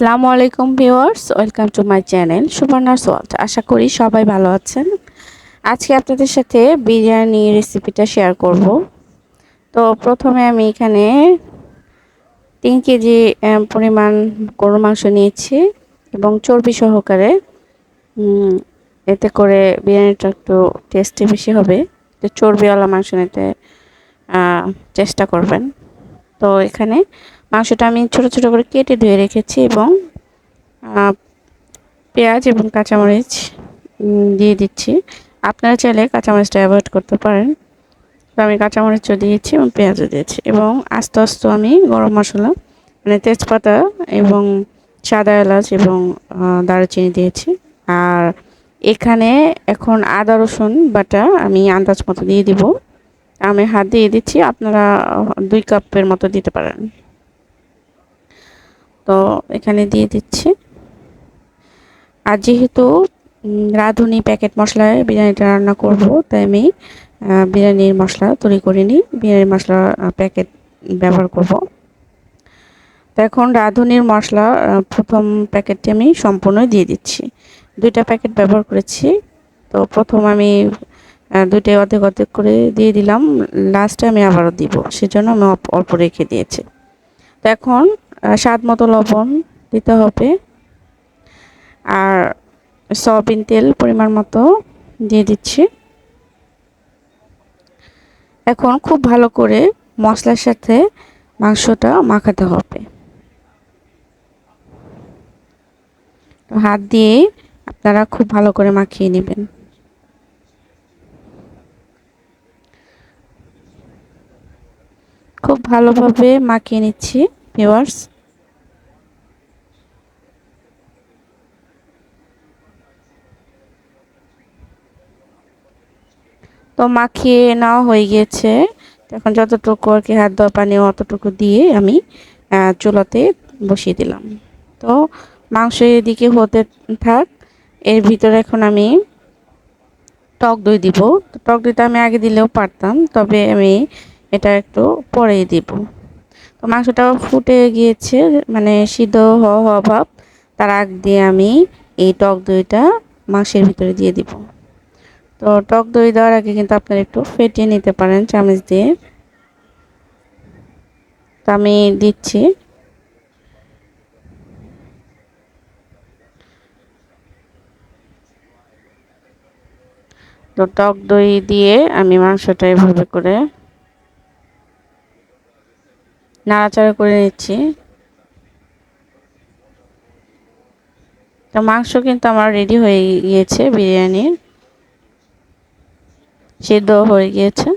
আসসালামু আলাইকুম viewers, welcome to my channel Subarna's world আশা করি সবাই ভালো আছেন। আজকে আপনাদের সাথে বিরিয়ানি রেসিপিটা শেয়ার করব। তো প্রথমে আমি এখানে তিন কেজি পরিমাণ গরু মাংস নিয়েছি এবং চর্বি সহকারে এতে করে বিরিয়ানিটা একটু টেস্টি বেশি হবে। তো চর্বিওয়ালা মাংস নিতে চেষ্টা করবেন। তো এখানে মাংসটা আমি ছোট ছোট করে কেটে ধুয়ে রেখেছি এবং পেঁয়াজ এবং কাঁচামরিচ দিয়ে দিচ্ছি। আপনারা চাইলে কাঁচামরিচটা অ্যাভয়েড করতে পারেন। তো আমি কাঁচামরিচও দিয়েছি এবং পেঁয়াজও দিয়েছি এবং আস্তে আস্তে আমি গরম মশলা মানে তেজপাতা এবং সাদা এলাচ এবং দারুচিনি দিয়েছি। আর এখানে এখন আদা, রসুন, বাটা আমি আন্দাজ মতো দিয়ে দিব। আমি হাত দিয়ে দিচ্ছি, আপনারা দুই কাপের মতো দিতে পারেন। তো এখানে দিয়ে দিচ্ছি। আর যেহেতু রাঁধুনি প্যাকেট মশলায় বিরিয়ানিটা রান্না করব, তাই আমি বিরিয়ানির মশলা তৈরি করিনি বিরিয়ানির মশলা প্যাকেট ব্যবহার করব। তো এখন রাঁধুনির মশলা প্রথম প্যাকেটটি আমি সম্পূর্ণই দিয়ে দিচ্ছি। দুইটা প্যাকেট ব্যবহার করেছি। তো প্রথম আমি দুইটাই অর্ধেক অর্ধেক করে দিয়ে দিলাম। লাস্টে আমি আবারও দিব। সেজন্য আমি অল্প রেখে দিয়েছি। তো এখন স্বাদ মতো লবণ দিতে হবে। আর সয়াবিন তেল পরিমাণ মতো দিয়ে দিচ্ছি। এখন খুব ভালো করে মশলার সাথে মাংসটা মাখাতে হবে। হাত দিয়ে আপনারা খুব ভালো করে মাখিয়ে নেবেন। খুব ভালোভাবে মাখিয়ে নিচ্ছি ভিওয়ার্স তো মাখিয়ে নেওয়া হয়ে গিয়েছে এখন যতটুকু আর কি হাত দেওয়া পানি অতটুকু দিয়ে আমি চুলাতে বসিয়ে দিলাম। তো মাংস এদিকে হতে থাক, এর ভিতরে এখন আমি টক দই দিব। টক দইটা আমি আগে দিলেও পারতাম, তবে আমি এটা একটু পরেই দিব। তো মাংসটা ফুটে গিয়েছে মানে সিদ্ধ হওয়া হওয়া ভাব তার আগ দিয়ে আমি এই টক দইটা মাংসের ভিতরে দিয়ে দিব। তো টক দই দেওয়ার আগে কিন্তু আপনারা একটু ফেটিয়ে নিতে পারেন চামচ দিয়ে। তো আমি দিচ্ছি। তো টক দই দিয়ে আমি মাংসটা এভাবে করে নাড়াচাড়া করে নিচ্ছি। তো মাংস কিন্তু আমার রেডি হয়ে গিয়েছে বিরিয়ানির। সিদ্ধ হয়ে গিয়েছে।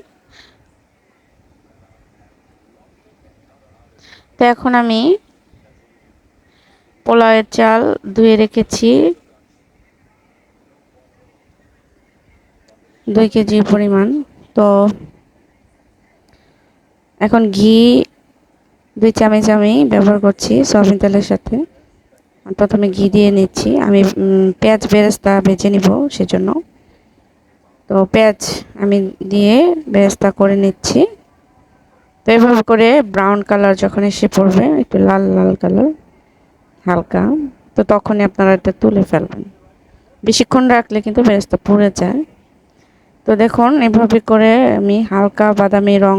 তো এখন আমি পোলাওয়ের চাল ধুয়ে রেখেছি। দুই কেজি পরিমাণ। তো এখন ঘি, দুই চামচ আমি ব্যবহার করছি সয়াবিন তেলের সাথে। প্রথমে ঘি দিয়ে নিচ্ছি। আমি পেঁয়াজ বেরেস্তা বেছে নিব সেজন্য। তো পেঁয়াজ আমি দিয়ে বেরেস্তা করে নিচ্ছি। তো এভাবে করে ব্রাউন কালার যখন এসে পড়বে, একটু লাল লাল কালার হালকা, তো তখনই আপনারা এটা তুলে ফেলবেন। বেশিক্ষণ রাখলে কিন্তু বেরেস্তা পুড়ে যায়। তো দেখুন, এভাবে করে আমি হালকা বাদামি রং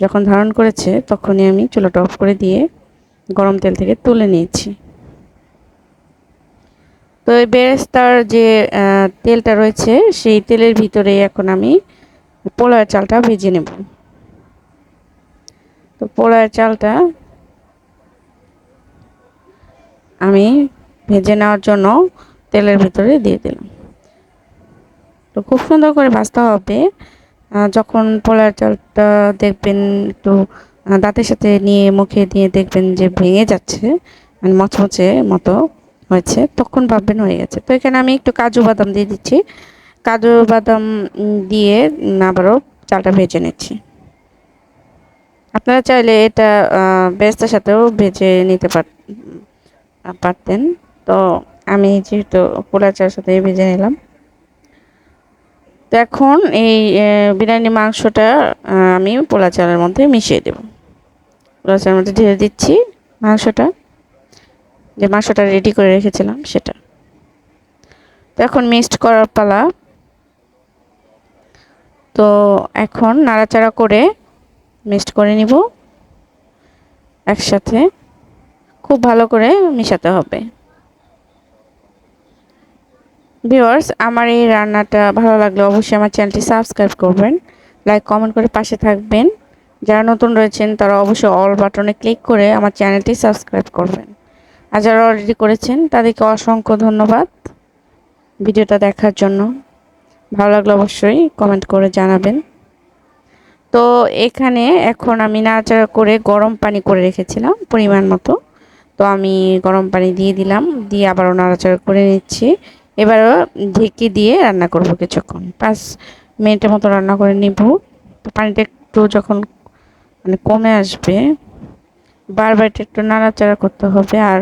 যখন ধারণ করেছে, তখনই আমি চুলাটা অফ করে দিয়ে গরম তেল থেকে তুলে নিয়েছি। তো এই বেরেস্তার যে তেলটা রয়েছে, সেই তেলের ভিতরে এখন আমি পোলার চালটা ভেজে নেব। তো পোলার চালটা আমি ভেজে নেওয়ার জন্য তেলের ভিতরে দিয়ে দিলাম। তো খুব সুন্দর করে ভাজতে হবে। যখন পোলার চালটা দেখবেন একটু দাঁতের সাথে নিয়ে মুখে দিয়ে দেখবেন যে ভেঙে যাচ্ছে মানে মচমচে মতো। হয়েছে, তখন ভাববেন হয়ে গেছে। তো এখানে আমি একটু কাজু বাদাম দিয়ে দিচ্ছি। কাজু বাদাম দিয়ে আবারও চালটা ভেজে নিচ্ছি। আপনারা চাইলে এটা বেস্তার সাথেও ভেজে নিতে পারতেন। তো আমি যেহেতু পোলার চালের সাথে ভেজে নিলাম। তো এখন এই বিরিয়ানি মাংসটা আমি পোলা চালের মধ্যে মিশিয়ে দেব। পোলা চালের মধ্যে ঢেলে দিচ্ছি মাংসটা। যে মাংসটা রেডি করে রেখেছিলাম সেটা। তো এখন মিক্সড করার পালা। তো এখন নাড়াচাড়া করে মিক্সড করে নিব একসাথে। খুব ভালো করে মিশাতে হবে। ভিউয়ার্স, আমার এই রান্নাটা ভালো লাগলে অবশ্যই আমার চ্যানেলটি সাবস্ক্রাইব করবেন, লাইক, কমেন্ট করে পাশে থাকবেন। যারা নতুন রয়েছেন, তারা অবশ্যই অল বাটনে ক্লিক করে আমার চ্যানেলটি সাবস্ক্রাইব করবেন। আর যারা অলরেডি করেছেন, তাদেরকে অসংখ্য ধন্যবাদ ভিডিওটা দেখার জন্য। ভালো লাগলে অবশ্যই কমেন্ট করে জানাবেন। তো এখানে এখন আমি নাড়াচাড়া করে গরম পানি করে রেখেছিলাম পরিমাণ মতো। তো আমি গরম পানি দিয়ে দিলাম, দিয়ে আবারও নাড়াচাড়া করে নিচ্ছি। এবারও ঢেকে দিয়ে রান্না করব কিছুক্ষণ। পাঁচ মিনিটের মতো রান্না করে নিব। পানিটা একটু যখন মানে কমে আসবে বারবার একটু নাড়াচাড়া করতে হবে আর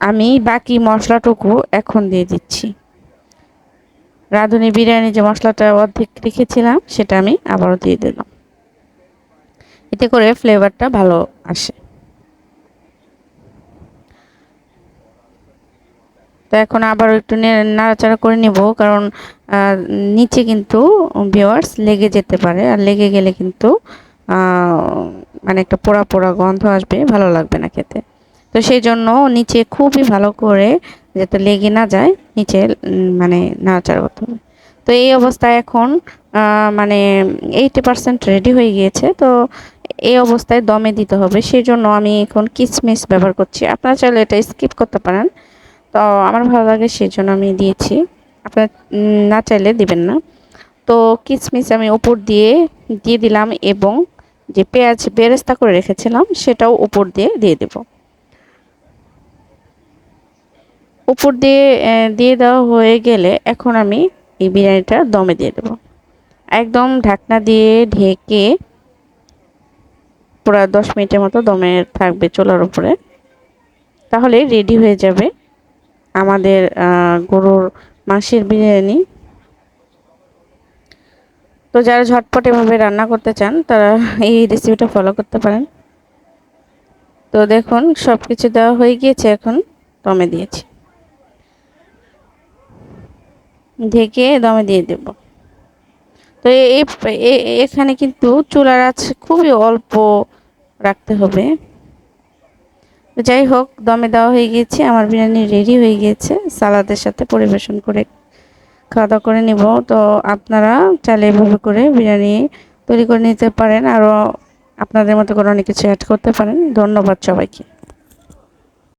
আমি বাকি মশলাটুকু এখন দিয়ে দিচ্ছি। রাঁধুনি বিরিয়ানি যে মশলাটা অর্ধেক রেখেছিলাম, সেটা আমি আবারও দিয়ে দিলাম। এতে করে ফ্লেভারটা ভালো আসে। তো এখন আবার একটু নাড়াচাড়া করে নিব, কারণ নিচে কিন্তু ভিওয়ার্স লেগে যেতে পারে। আর লেগে গেলে কিন্তু মানে একটা পোড়া পোড়া গন্ধ আসবে, ভালো লাগবে না খেতে। তো সেই জন্য নিচে খুবই ভালো করে যাতে লেগে না যায়, নিচে মানে নাড়াচাড়া করতে হবে। তো এই অবস্থায় এখন মানে এইটি পারসেন্ট রেডি হয়ে গিয়েছে। তো এই অবস্থায় দমে দিতে হবে। সেই জন্য আমি এখন কিসমিস ব্যবহার করছি। আপনারা চাইলে এটা স্কিপ করতে পারেন। তো আমার ভালো লাগে সেই জন্য আমি দিয়েছি। আপনার না চাইলে দিবেন না। তো কিসমিস আমি উপর দিয়ে দিয়ে দিলাম এবং যে পেঁয়াজ বেরেস্তা করে রেখেছিলাম, সেটাও উপর দিয়ে দিয়ে দেব। উপর দিয়ে দিয়ে দেওয়া হয়ে গেলে এখন আমি এই বিরিয়ানিটা দমে দিয়ে দেব। একদম ঢাকনা দিয়ে ঢেকে পুরো দশ মিনিটের মতো দমে থাকবে চোলার উপরে। তাহলে রেডি হয়ে যাবে আমাদের গরুর মাসের বিরিয়ানি। তো যারা ঝটপট এভাবে রান্না করতে চান, তারা এই রেসিপিটা ফলো করতে পারেন। তো দেখুন সব কিছু দেওয়া হয়ে গিয়েছে এখন দমে দিয়েছি। ঢেকে দমে দিয়ে দেব। তো এখানে কিন্তু চুলার আছে খুবই অল্প রাখতে হবে। যাই হোক, দমে দেওয়া হয়ে গিয়েছে, আমার বিরিয়ানি রেডি হয়ে গিয়েছে, সালাদের সাথে পরিবেশন করে খাওয়া দাওয়া করে নিব। তো আপনারা চাইলে এভাবে করে বিরিয়ানি তৈরি করে নিতে পারেন। আরও আপনাদের মতো করে অনেক কিছু অ্যাড করতে পারেন। ধন্যবাদ সবাইকে।